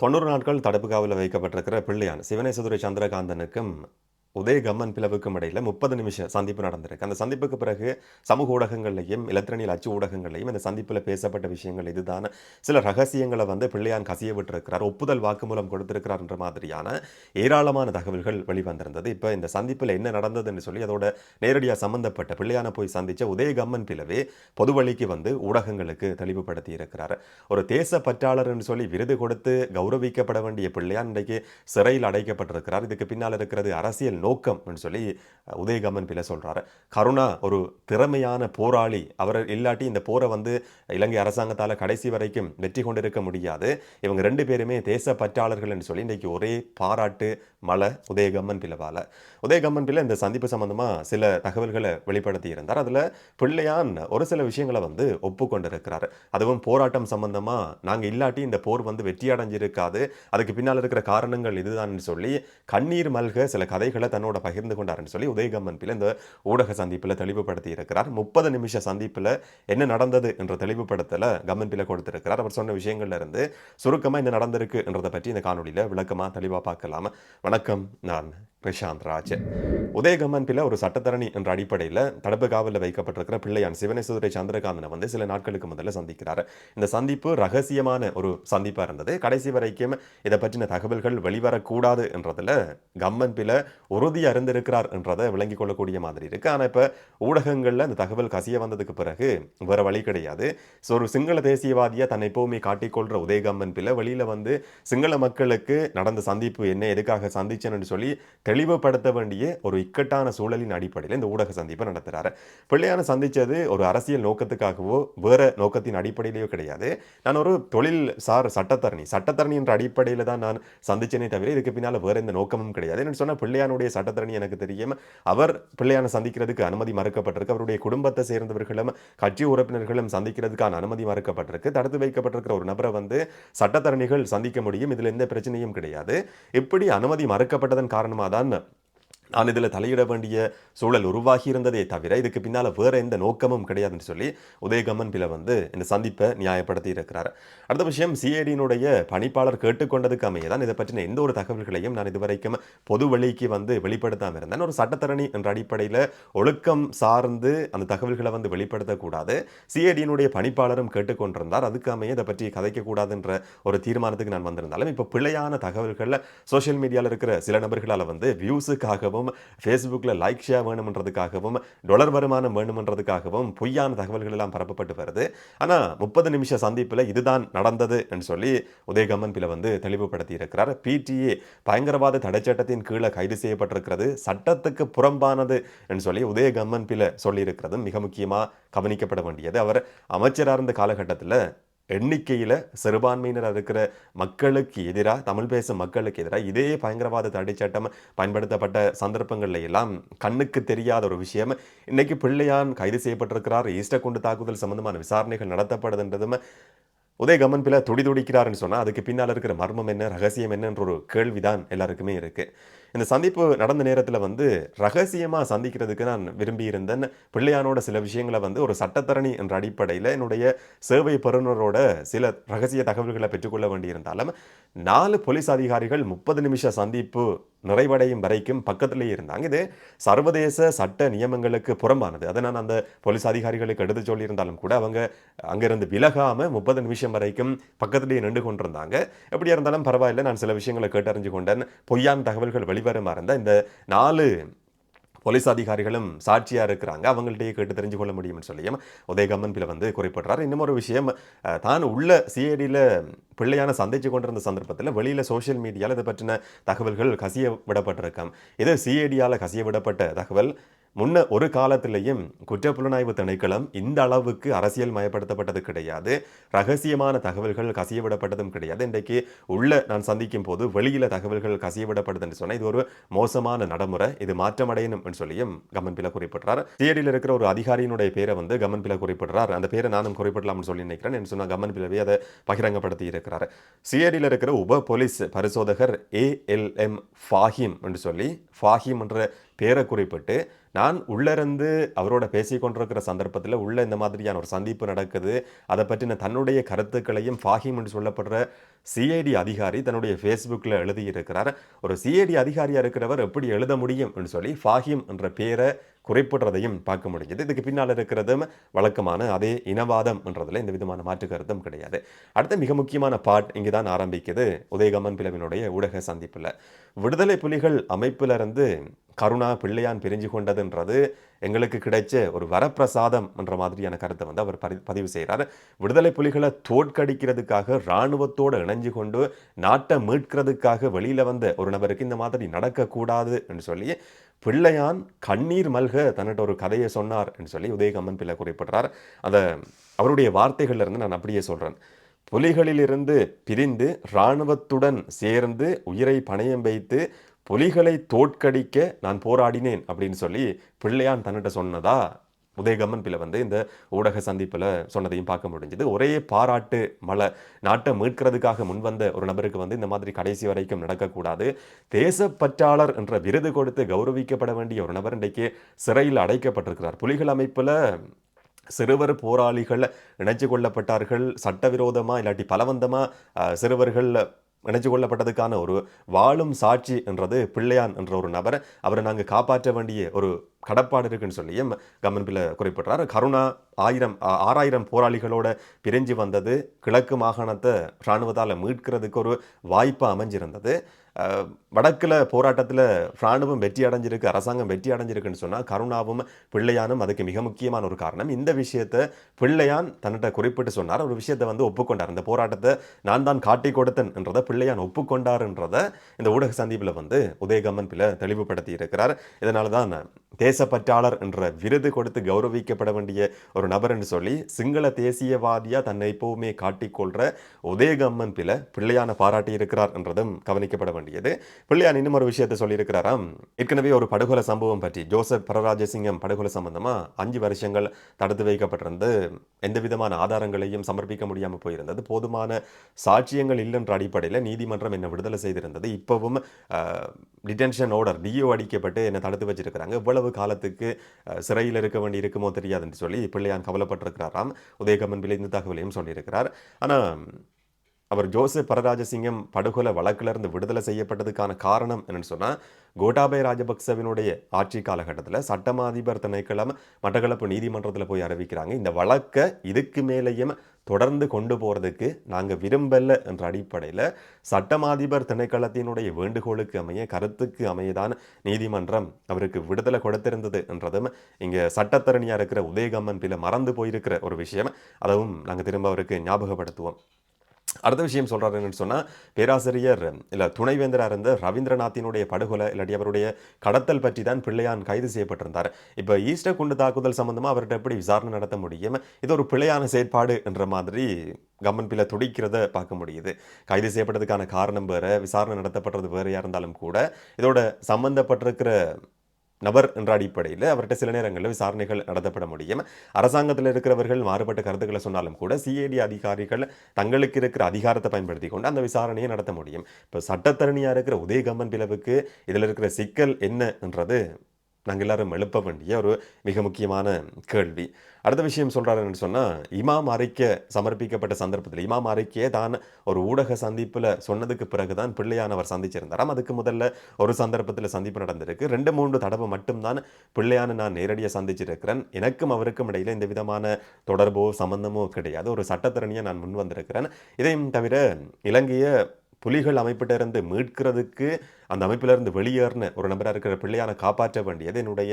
தொண்ணூறு நாட்கள் தடுப்பு காவலில் வைக்கப்பட்டிருக்கிற பிள்ளையான் சிவனேசதுரை சந்திரகாந்தனுக்கும் உதயகம் அண்ட் பிளவுக்கும் இடையில் முப்பது நிமிஷம் சந்திப்பு நடந்திருக்கு. அந்த சந்திப்புக்கு பிறகு சமூக ஊடகங்கள்லையும் இலத்திரனியல் அச்சு ஊடகங்கள்லையும் இந்த சந்திப்பில் பேசப்பட்ட விஷயங்கள் இதுதான். சில ரகசியங்களை வந்து பிள்ளையான் கசிய விட்டிருக்கிறார் ஒப்புதல் வாக்குமூலம் கொடுத்திருக்கிறார் என்ற மாதிரியான ஏராளமான தகவல்கள் வெளிவந்திருந்தது. இப்போ இந்த சந்திப்பில் என்ன நடந்ததுன்னு சொல்லி அதோட நேரடியாக சம்மந்தப்பட்ட பிள்ளையான போய் சந்தித்த உதயகம்மன் பிளவே பொது வழிக்கு வந்து ஊடகங்களுக்கு தெளிவுபடுத்தி இருக்கிறார். ஒரு தேச பற்றாளர்னு சொல்லி விருது கொடுத்து கௌரவிக்கப்பட வேண்டிய பிள்ளையான் இன்றைக்கு சிறையில் அடைக்கப்பட்டிருக்கிறார். இதுக்கு பின்னால் இருக்கிறது அரசியல் நோக்கம் சொல்லி உதயகமன் பிள்ளை சொல்றாரு. கருணா ஒரு திறமையான போராளி. அவர் இல்லாட்டி இந்த போரை வந்து இலங்கை அரசாங்கத்தால் கடைசி வரைக்கும் வெற்றி கொண்டிருக்க முடியாது. இவங்க ரெண்டு பேருமே தேச பற்றாளர்கள் என்று சொல்லி இன்றைக்கு ஒரே பாராட்டு மலை உதயகம்மன் பிளவால உதயகம்மன் பிள்ளை இந்த சந்திப்பு சம்மந்தமாக சில தகவல்களை வெளிப்படுத்தி இருந்தார். அதுல பிள்ளையான் ஒரு சில விஷயங்களை வந்து ஒப்புக்கொண்டிருக்கிறார். அதுவும் போராட்டம் சம்பந்தமா நாங்க இல்லாட்டி இந்த போர் வந்து வெற்றி அடைஞ்சிருக்காது. அதுக்கு பின்னால் இருக்கிற காரணங்கள் இதுதான் சொல்லி கண்ணீர் மல்க சில கதைகளை தன்னோட பகிர்ந்து கொண்டாருன்னு சொல்லி உதயகம்மன் பிள்ளை இந்த ஊடக சந்திப்பில் தெளிவுபடுத்தி இருக்கிறார் முப்பது நிமிஷ சந்திப்பில் என்ன நடந்தது என்ற தெளிவுபடுத்தல கம்மன் பிள்ளை கொடுத்திருக்கிறார். அவர் சொன்ன விஷயங்கள்ல இருந்து சுருக்கமாக என்ன நடந்திருக்கு என்றதை பற்றி இந்த காணொலியில் விளக்கமாக தெளிவாக பார்க்கலாம். வணக்கம் நான் பிரசாந்த் ராஜ். உதயகம்மன் பிள்ளை ஒரு சட்டத்தரணி என்ற அடிப்படையில் தடுப்பு காவலில் வைக்கப்பட்டிருக்கிற பிள்ளையான் சிவனேஸ்வரை சந்திரகாந்தனை வந்து சில நாட்களுக்கு முதல்ல சந்திக்கிறார். இந்த சந்திப்பு ரகசியமான ஒரு சந்திப்பாக இருந்தது. கடைசி வரைக்கும் இதை பற்றின தகவல்கள் வெளிவரக்கூடாது என்றதில் கம்மன் பிள்ளை ஒரு உறுதி அறிந்திருக்கிறார் என்றதை விளங்கிக் கொள்ளக்கூடிய மாதிரி இருக்கு. ஆனால் இப்போ ஊடகங்களில் அந்த தகவல் கசிய வந்ததுக்கு பிறகு வேற வழி கிடையாது. ஸோ ஒரு சிங்கள தேசியவாதியை தன்னை எப்போவுமே காட்டிக்கொள்கிற உதயகம்மன் பிள்ளை வெளியில் வந்து சிங்கள மக்களுக்கு நடந்த சந்திப்பு என்ன எதுக்காக சந்திச்சேன்னு சொல்லி தெளிவுபடுத்த வேண்டிய ஒரு இக்கட்டான சூழலின் அடிப்படையில் இந்த ஊடக சந்திப்பை நடத்துகிறாரு பிள்ளையான சந்திச்சது ஒரு அரசியல் நோக்கத்துக்காகவோ வேற நோக்கத்தின் அடிப்படையிலேயோ கிடையாது. நான் ஒரு தொழில் சார் சட்டத்தரணி. சட்டத்தரணி என்ற அடிப்படையில் தான் நான் சந்திச்சேனே தவிர இதுக்கு பின்னால் வேற எந்த நோக்கமும் கிடையாது. என்ன சொன்ன பிள்ளையானுடைய சட்டத்தரணி எனக்கு தெரியும். அவர் பிள்ளையான சந்திக்கிறதுக்கு அனுமதி மறுக்கப்பட்டிருக்கு. அவருடைய குடும்பத்தை சேர்ந்தவர்களும் கட்சி உறுப்பினர்களும் சந்திக்கிறதுக்கான அனுமதி மறுக்கப்பட்டிருக்கு. தடுத்து வைக்கப்பட்டிருக்கிற ஒரு நபரை வந்து சட்டத்தரணிகள் சந்திக்க முடியும். இதில் எந்த பிரச்சனையும் கிடையாது. இப்படி அனுமதி மறுக்கப்பட்டதன் காரணமாக தான் நான் இதில் தலையிட வேண்டிய சூழல் உருவாகி இருந்ததே தவிர இதுக்கு பின்னால் வேறு எந்த நோக்கமும் கிடையாதுன்னு சொல்லி உதயகம்மன் பில வந்து இந்த சந்திப்பை நியாயப்படுத்தி இருக்கிறார். அடுத்த விஷயம் சிஐடியினுடைய பணிப்பாளர் கேட்டுக்கொண்டதுக்கு அமைய தான் இதை பற்றின எந்த ஒரு தகவல்களையும் நான் இதுவரைக்கும் பொது வழிக்கு வந்து வெளிப்படுத்தாமல் இருந்தேன். ஒரு சட்டத்தரணி என்ற அடிப்படையில் ஒழுக்கம் சார்ந்து அந்த தகவல்களை வந்து வெளிப்படுத்தக்கூடாது. சிஐடியினுடைய பணிப்பாளரும் கேட்டுக்கொண்டிருந்தார். அதுக்கு அமைய இதை பற்றி கதைக்கக்கூடாதுன்ற ஒரு தீர்மானத்துக்கு நான் வந்திருந்தாலும் இப்போ பிழையான தகவல்களில் சோஷியல் மீடியாவில் இருக்கிற சில நபர்களால் வந்து வியூஸுக்காகவும் ஃபேஸ்புக்கில் லைக் ஷேர் வேணுமென்றதுக்காகவும் டொலர் வருமானம் வேணுமென்றதுக்காகவும் பொய்யான தகவல்கள் எல்லாம் பரப்பப்பட்டு வருது. ஆனால் முப்பது நிமிஷ சந்திப்பில் இதுதான் நடந்தது என்று சொல்லி உதயகமன் பில வந்து தெளிவுபடுத்தி இருக்கிறார் பிடிஏ பயங்கரவாத தடைச்சட்டத்தின் கீழே கைது செய்யப்பட்டிருக்கிறது சட்டத்துக்கு புறம்பானது என்று சொல்லி உதயகம்மன் பில சொல்லியிருக்கிறதும் மிக முக்கியமாக கவனிக்கப்பட வேண்டியது. அவர் அமைச்சராக இருந்த காலகட்டத்தில் எண்ணிக்கையில் சிறுபான்மையினர் இருக்கிற மக்களுக்கு எதிராக தமிழ் பேசும் மக்களுக்கு எதிராக இதே பயங்கரவாத தடை சட்டம் பயன்படுத்தப்பட்ட சந்தர்ப்பங்கள்ல எல்லாம் கண்ணுக்கு தெரியாத ஒரு விஷயம். இன்னைக்கு பிள்ளையான் கைது செய்யப்பட்டிருக்கிறார். ஈஸ்டர் குண்டு தாக்குதல் சம்பந்தமான விசாரணைகள் நடத்தப்படுதுன்றதும் உதயகமன் பிள்ளை துடி துடிக்கிறாருன்னு சொன்னால் அதுக்கு பின்னால் இருக்கிற மர்மம் என்ன ரகசியம் என்னன்ற ஒரு கேள்விதான் எல்லாருக்குமே இருக்குது இந்த சந்திப்பு நடந்த நேரத்தில் வந்து ரகசியமாக சந்திக்கிறதுக்கு நான் விரும்பியிருந்தேன். பிள்ளையானோட சில விஷயங்களை வந்து ஒரு சட்டத்தரணி என்ற அடிப்படையில் என்னுடைய சேவை பெறுநரோட சில ரகசிய தகவல்களை பெற்றுக்கொள்ள வேண்டியிருந்தாலும் நாலு போலீஸ் அதிகாரிகள் முப்பது நிமிஷ சந்திப்பு நிறைவடையும் வரைக்கும் பக்கத்திலேயே இருந்தாங்க. இது சர்வதேச சட்ட நியமங்களுக்கு புறம்பானது. அதை நான் அந்த போலீஸ் அதிகாரிகளுக்கு எடுத்து சொல்லியிருந்தாலும் கூட அவங்க அங்கிருந்து விலகாமல் முப்பது நிமிஷம் வரைக்கும் பக்கத்திலேயே நின்று கொண்டிருந்தாங்க. எப்படியா இருந்தாலும் பரவாயில்ல. நான் சில விஷயங்களை கேட்டறிஞ்சு கொண்டேன். பொய்யான தகவல்கள் வெளிவருமா இருந்தால் இந்த நாலு போலீஸ் அதிகாரிகளும் சாட்சியா இருக்கிறாங்க. அவங்கள்ட்டயே கேட்டு தெரிஞ்சு கொள்ள முடியும்னு சொல்லியும் உதயகம்மன் பிள்ளை வந்து குறிப்பிடுறார். இன்னும் ஒரு விஷயம் தான் உள்ள சிஐடியில் பிள்ளையான சந்திச்சு கொண்டிருந்த சந்தர்ப்பத்தில் வெளியில் சோஷியல் மீடியாவில் இதை பற்றின தகவல்கள் கசிய விடப்பட்டிருக்கோம். இது சிஐடியால் கசிய விடப்பட்ட தகவல். முன்ன ஒரு காலத்திலேயும் குற்றப்புலனாய்வு திணைக்களம் இந்த அளவுக்கு அரசியல் மயப்படுத்தப்பட்டது கிடையாது. ரகசியமான தகவல்கள் கசியவிடப்பட்டதும் கிடையாது. இன்றைக்கு உள்ள நான் சந்திக்கும் போது வெளியில தகவல்கள் கசியவிடப்படுதுன்னு சொன்னால் இது ஒரு மோசமான நடைமுறை. இது மாற்றமடையணும் என்று சொல்லியும் கமன்பில் குறிப்பிடுறார். தியடியில் இருக்கிற ஒரு அதிகாரியினுடைய பேரை வந்து கமன்பில குறிப்பிடுறார். அந்த பேரை நானும் குறிப்பிடலாம்னு சொல்லி நினைக்கிறேன் என்று சொன்னால் கமன்பிலவே அதை பகிரங்கப்படுத்தி இருக்கிறார். சிஐடியில் இருக்கிற உப போலீஸ் பரிசோதகர் ஏஎல்எம் ஃபாஹிம் என்று சொல்லி ஃபாஹிம் என்ற பேரை குறிப்பிட்டு நான் உள்ளிருந்து அவரோட பேசிக்கொண்டிருக்கிற சந்தர்ப்பத்தில் உள்ள இந்த மாதிரியான ஒரு சந்திப்பு நடக்குது. அதை பற்றின தன்னுடைய கருத்துக்களையும் ஃபாஹிம் என்று சொல்லப்படுற சிஐடி அதிகாரி தன்னுடைய ஃபேஸ்புக்கில் எழுதியிருக்கிறார். ஒரு சிஐடி அதிகாரியாக இருக்கிறவர் எப்படி எழுத முடியும் என்று சொல்லி ஃபாஹிம் என்ற பேரை குறைப்படுறதையும் பார்க்க முடிஞ்சது. இதுக்கு பின்னால் இருக்கிறதும் வழக்கமான அதே இனவாதம் என்றதில் எந்த விதமான மாற்று கருத்தும் கிடையாது. அடுத்த மிக முக்கியமான பாட் இங்கே தான் ஆரம்பிக்குது. உதயகமன் பிளவினுடைய ஊடக சந்திப்பில். விடுதலை புலிகள் அமைப்பிலிருந்து கருணா பிள்ளையான் பிரிஞ்சு கொண்டதுன்றது எங்களுக்கு கிடைச்ச ஒரு வரப்பிரசாதம் என்ற மாதிரியான கருத்தை வந்து அவர் பதிவு செய்கிறார் விடுதலை புலிகளை தோற்கடிக்கிறதுக்காக இராணுவத்தோடு இணைஞ்சு கொண்டு நாட்டை மீட்கிறதுக்காக வெளியில் வந்த ஒரு நபருக்கு இந்த மாதிரி நடக்கக்கூடாது என்று சொல்லி பிள்ளையான் கண்ணீர் மல்க தன்னிட்ட ஒரு கதையை சொன்னார் என்று சொல்லி உதயகம்மன் பிள்ளை குறிப்பிடுறார். அந்த அவருடைய வார்த்தைகள்ல இருந்து நான் அப்படியே சொல்கிறேன் புலிகளிலிருந்து பிரிந்து இராணுவத்துடன் சேர்ந்து உயிரை பணயம் வைத்து புலிகளை தோற்கடிக்க நான் போராடினேன் அப்படின்னு சொல்லி பிள்ளையான் தன்னிட்ட சொன்னதா? உதயகம்மன் பிள்ளை வந்து இந்த ஊடக சந்திப்பில் சொன்னதையும் பார்க்க முடிஞ்சது. ஒரே பாராட்டு மலை நாட்டை மீட்கிறதுக்காக முன்வந்த ஒரு நபருக்கு வந்து இந்த மாதிரி கடைசி வரைக்கும் நடக்கக்கூடாது. தேசப்பற்றாளர் என்ற விருது கொடுத்து கௌரவிக்கப்பட வேண்டிய ஒரு நபர் இன்றைக்கு சிறையில் அடைக்கப்பட்டிருக்கிறார். புலிகள் அமைப்பில் சிறுவர் போராளிகள் இணைச்சு கொள்ளப்பட்டார்கள். சட்டவிரோதமாக இல்லாட்டி பலவந்தமாக சிறுவர்கள் இணைச்சு கொள்ளப்பட்டதுக்கான ஒரு வாழும் சாட்சி என்றது பிள்ளையான் என்ற ஒரு நபர். அவரை நாங்கள் காப்பாற்ற வேண்டிய ஒரு கடப்பாடு இருக்குன்னு சொல்லியும் கம்மன் பிள்ளை கருணா ஆயிரம் ஆறாயிரம் போராளிகளோட பிரிஞ்சு வந்தது. கிழக்கு மாகாணத்தை இராணுவத்தால் மீட்கிறதுக்கு ஒரு வாய்ப்பு அமைஞ்சிருந்தது. வடக்கில் போராட்டத்தில் இராணுவம் வெற்றி அடைஞ்சிருக்கு அரசாங்கம் வெற்றி அடைஞ்சிருக்குன்னு சொன்னால் கருணாவும் பிள்ளையானும் அதுக்கு மிக முக்கியமான ஒரு காரணம். இந்த விஷயத்தை பிள்ளையான் தன்னிட்ட குறிப்பிட்டு சொன்னார். ஒரு விஷயத்தை வந்து ஒப்புக்கொண்டார். இந்த போராட்டத்தை நான் தான் காட்டி கொடுத்தேன் என்றதை பிள்ளையான் ஒப்புக்கொண்டார்ன்றதை இந்த ஊடக சந்திப்பில் வந்து உதயகம்மன் பிள்ளை தெளிவுபடுத்தி இருக்கிறார். இதனால தான் தேசப்பற்றாளர் என்ற விருது கொடுத்து கௌரவிக்கப்பட வேண்டிய ஒரு ஒரு நபர்னு சொல்லி சிங்கள தேசியவாதியாக தன்னை எப்போவுமே காட்டிக்கொள்கிற உதயகம்மன் பில பிள்ளையான பாராட்டி இருக்கிறார் என்றதும் கவனிக்கப்பட வேண்டியது. பிள்ளையான் இன்னும் ஒரு விஷயத்தை சொல்லியிருக்கிறாராம். ஏற்கனவே ஒரு படுகொலை சம்பவம் பற்றி ஜோசப் பரராஜசிங்கம் படுகொலை சம்பந்தமாக அஞ்சு வருஷங்கள் தடுத்து வைக்கப்பட்டிருந்து எந்த விதமான ஆதாரங்களையும் சமர்ப்பிக்க முடியாமல் போயிருந்தது. போதுமான சாட்சியங்கள் இல்லைன்ற அடிப்படையில் நீதிமன்றம் என்னை விடுதலை செய்திருந்தது. இப்போவும் டிடென்ஷன் ஆர்டர் டிஓ அடிக்கப்பட்டு என்னை தடுத்து வச்சிருக்கிறாங்க. இவ்வளவு காலத்துக்கு சிறையில் இருக்க வேண்டி இருக்குமோ தெரியாதுன்னு சொல்லி பிள்ளையான் கவலைப்பட்டிருக்கிறாராம். உதயகமன் பிள்ளை இந்த தகவலையும் சொல்லியிருக்கிறார். ஆனால் அவர் ஜோசப் பரராஜசிங்கம் படுகொலை வழக்கிலிருந்து விடுதலை செய்யப்பட்டதுக்கான காரணம் என்னன்னு சொன்னால் கோட்டாபய ராஜபக்சவினுடைய ஆட்சி காலகட்டத்தில் சட்டமாதிபர் திணைக்களம் மட்டக்களப்பு நீதிமன்றத்தில் போய் அறிவிக்கிறாங்க. இந்த வழக்கை இதுக்கு மேலேயும் தொடர்ந்து கொண்டு போகிறதுக்கு நாங்கள் விரும்பல என்ற அடிப்படையில் சட்டமாதிபர் திணைக்களத்தினுடைய வேண்டுகோளுக்கு அமைய கருத்துக்கு அமையதான் நீதிமன்றம் அவருக்கு விடுதலை கொடுத்திருந்தது என்றதும் இங்கே சட்டத்தரணியாக இருக்கிற உதயகம்மன் பிள்ளை மறந்து போயிருக்கிற ஒரு விஷயம். அதுவும் நாங்கள் திரும்ப அவருக்கு ஞாபகப்படுத்துவோம். அடுத்த விஷயம் சொல்கிறாரு என்னன்னு சொன்னால் பேராசிரியர் இல்லை துணைவேந்தராக இருந்த ரவீந்திரநாத்தினுடைய படுகொலை இல்லாட்டி அவருடைய கடத்தல் பற்றி தான் பிள்ளையான் கைது செய்யப்பட்டிருந்தார். இப்போ ஈஸ்டர் குண்டு தாக்குதல் சம்பந்தமாக அவர்கிட்ட எப்படி விசாரணை நடத்த முடியும்? இது ஒரு பிள்ளையான செயற்பாடு என்ற மாதிரி கம்மன் பிள்ளை துடிக்கிறத பார்க்க முடியுது. கைது செய்யப்பட்டதுக்கான காரணம் வேறு விசாரணை நடத்தப்பட்டது வேறையாக இருந்தாலும் கூட இதோட சம்மந்தப்பட்டிருக்கிற நபர் என்ற அடிப்படையில் அவர்கிட்ட சில நேரங்களில் விசாரணைகள் நடத்தப்பட முடியும். அரசாங்கத்தில் இருக்கிறவர்கள் மாறுபட்ட கருத்துக்களை சொன்னாலும் கூட சிஐடி அதிகாரிகள் தங்களுக்கு இருக்கிற அதிகாரத்தை பயன்படுத்தி கொண்டு அந்த விசாரணையை நடத்த முடியும். இப்போ சட்டத்தரணியாக இருக்கிற உதயகம்மன் பிளவுக்கு இதில் இருக்கிற சிக்கல் என்ன என்றது நாங்கள் எல்லாரும் எழுப்ப வேண்டிய ஒரு மிக முக்கியமான கேள்வி. அடுத்த விஷயம் சொல்கிறாருன்னு சொன்னால் இமாம் அறிக்கை சமர்ப்பிக்கப்பட்ட சந்தர்ப்பத்தில் இமாம் அறிக்கையை தான் ஒரு ஊடக சந்திப்பில் சொன்னதுக்கு பிறகு தான் பிள்ளையானவர் சந்திச்சிருந்தாராம் அதுக்கு முதல்ல ஒரு சந்தர்ப்பத்தில் சந்திப்பு நடந்திருக்கு. ரெண்டு மூன்று தடவை மட்டும்தான் பிள்ளையான நான் நேரடியாக சந்திச்சிருக்கிறேன். எனக்கும் அவருக்கும் இடையில எந்த விதமான தொடர்போ சம்பந்தமோ கிடையாது. ஒரு சட்டத்திறனியை நான் முன் வந்திருக்கிறேன் இதையும் தவிர இலங்கையை புலிகள் அமைப்பிட்டிருந்து மீட்கிறதுக்கு அந்த அமைப்பிலிருந்து வெளியேறின ஒரு நபராக இருக்கிற பிள்ளையான காப்பாற்ற வேண்டியது என்னுடைய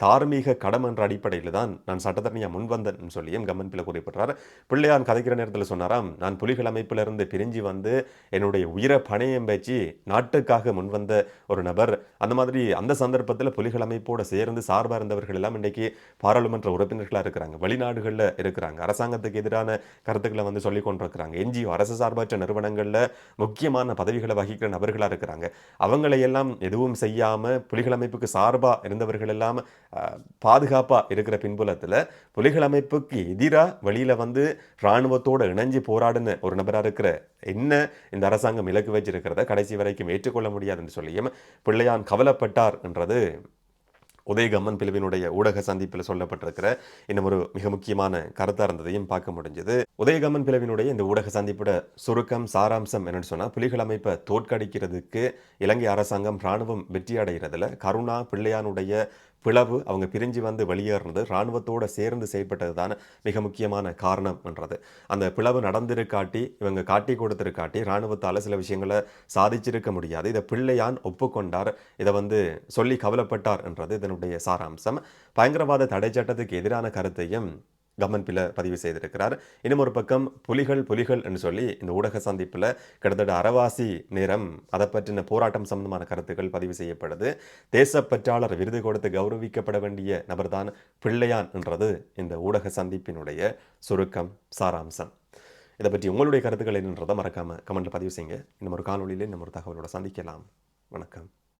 தார்மீக கடம் என்ற அடிப்படையில் தான் நான் சட்டத்தரணியாக முன்வந்தேன் சொல்லியும் கம்மன்பில் பிள்ளை குறிப்பிட்டார் பிள்ளையான் கதைக்கிற நேரத்தில் சொன்னாராம் நான் புலிகள் அமைப்பிலிருந்து பிரிஞ்சு வந்து என்னுடைய உயிரை பணையம் வச்சு நாட்டுக்காக முன்வந்த ஒரு நபர். அந்த மாதிரி அந்த சந்தர்ப்பத்தில் புலிகள் அமைப்போடு சேர்ந்து சார்பாக இருந்தவர்கள் எல்லாம் இன்றைக்கி பாராளுமன்ற உறுப்பினர்களாக இருக்கிறாங்க. வெளிநாடுகளில் இருக்கிறாங்க. அரசாங்கத்துக்கு எதிரான கருத்துக்களை வந்து சொல்லி கொண்டிருக்கிறாங்க. என்ஜிஓ அரசு சார்பற்ற நிறுவனங்களில் முக்கியமான பதவிகளை வகிக்கிற நபர்களாக இருக்கிறாங்க. அவங்களையெல்லாம் எதுவும் செய்யாமல் புலிகள் அமைப்புக்கு சார்பாக இருந்தவர்கள் எல்லாம் பாதுகாப்பாக இருக்கிற பின்புலத்தில் புலிகள் அமைப்புக்கு எதிராக வெளியில் வந்து இராணுவத்தோடு இணைஞ்சு போராடின ஒரு நபராக இருக்கிற என்ன இந்த அரசாங்கம் இலக்கு வச்சிருக்கிறத கடைசி வரைக்கும் ஏற்றுக்கொள்ள முடியாதுன்னு சொல்லியும் பிள்ளையான் கவலைப்பட்டார் என்றது உதயகம்மன் பிரிவினுடைய ஊடக சந்திப்பில் சொல்லப்பட்டிருக்கிற இன்னும் ஒரு மிக முக்கியமான கருத்தாக இருந்ததையும் பார்க்க முடிஞ்சது. உதயகம்மன் பிளவினுடைய இந்த ஊடக சந்திப்போட சுருக்கம் சாராம்சம் என்னன்னு சொன்னால் புலிகள் அமைப்பை தோற்கடிக்கிறதுக்கு இலங்கை அரசாங்கம் இராணுவம் வெற்றி அடைகிறதுல கருணா பிள்ளையானுடைய பிளவு அவங்க பிரிஞ்சு வந்து வெளியேறினது இராணுவத்தோடு சேர்ந்து செயல்பட்டது மிக முக்கியமான காரணம் என்றது அந்த பிளவு நடந்திருக்காட்டி இவங்க காட்டி கொடுத்திருக்காட்டி இராணுவத்தால் சில விஷயங்களை சாதிச்சிருக்க முடியாது. இதை பிள்ளையான் ஒப்புக்கொண்டார். இதை வந்து சொல்லி கவலைப்பட்டார் என்றது இதனுடைய சாராம்சம். பயங்கரவாத தடை சட்டத்துக்கு எதிரான கருத்தையும் கவர்மெண்ட் பதிவு செய்திருக்கிறார். இன்னும் ஒரு பக்கம் புலிகள் புலிகள் என்று சொல்லி இந்த ஊடக சந்திப்பில் கிட்டத்தட்ட அறவாசி நேரம் அதை பற்றின போராட்டம் சம்பந்தமான கருத்துக்கள் பதிவு செய்யப்படுது. தேசப்பற்றாளர் விருது கொடுத்து கௌரவிக்கப்பட வேண்டிய நபர்தான் பிள்ளையான் என்றது இந்த ஊடக சந்திப்பினுடைய சுருக்கம் சாராம்சம். இதை பற்றி உங்களுடைய கருத்துக்கள் என்னன்றதை மறக்காமல் கமெண்ட்டில் பதிவு செய்யுங்க. இன்னும் ஒரு காணொலியில் இன்னும் ஒரு தகவலோட சந்திக்கலாம். வணக்கம்.